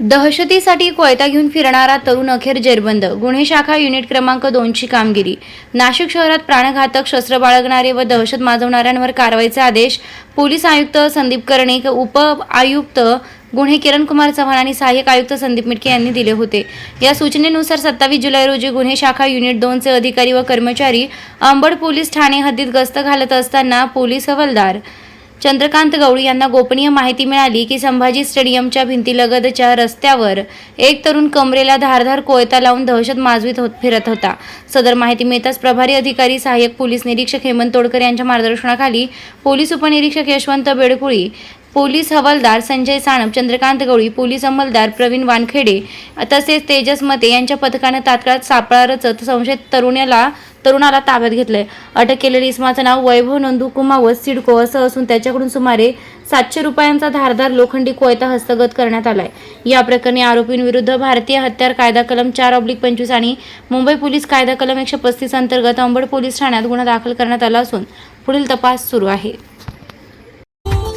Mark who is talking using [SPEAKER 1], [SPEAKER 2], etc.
[SPEAKER 1] दहशतीसाठी कोयता घेऊन फिरणारा तरुण अखेर जेरबंद. गुन्हे शाखा युनिट क्रमांक दोनची कामगिरी. नाशिक शहरात प्राणघातक शस्त्र बाळगणारे व दहशत माजवणाऱ्यांवर कारवाईचे आदेश पोलीस आयुक्त संदीप कर्णिक उप आयुक्त गुन्हे किरण कुमार चव्हाण आणि सहाय्यक आयुक्त संदीप मिटके यांनी दिले होते. या सूचनेनुसार सत्तावीस जुलै रोजी गुन्हे शाखा युनिट दोनचे अधिकारी व कर्मचारी अंबड पोलीस ठाणे हद्दीत गस्त घालत असताना पोलीस हवालदार चंद्रकांत गवळी यांना गोपनीय माहिती मिळाली की संभाजी स्टेडियमच्या भिंतीलगतच्या रस्त्यावर एक तरुण कमरेला धारधार कोयता लावून दहशत माजवीत होत फिरत होता. सदर माहिती मिळताच प्रभारी अधिकारी सहाय्यक पोलीस निरीक्षक हेमंत तोडकर यांच्या मार्गदर्शनाखाली पोलीस उपनिरीक्षक यशवंत बेडकुळी पोलीस हवालदार संजय साणप चंद्रकांत गवळी पोलीस अंमलदार प्रवीण वानखेडे तसेच तेजस मते यांच्या पथकानं तात्काळ सापळा रचत संशयित तरुणाला तरुणाला ताब्यात घेतलंय. अटक केलेल्या इसमाचं नाव वैभव नंदू कुमावत सिडको असं असून त्याच्याकडून सुमारे सातशे रुपयांचा धारदार लोखंडी कोयता हस्तगत करण्यात आलाय. या प्रकरणी आरोपींविरुद्ध भारतीय हत्यार कायदा कलम चार ऑब्लिक पंचवीस आणि मुंबई पोलीस कायदा कलम एकशे पस्तीस अंतर्गत अंबड पोलीस ठाण्यात गुन्हा दाखल करण्यात आला असून पुढील तपास सुरू आहे.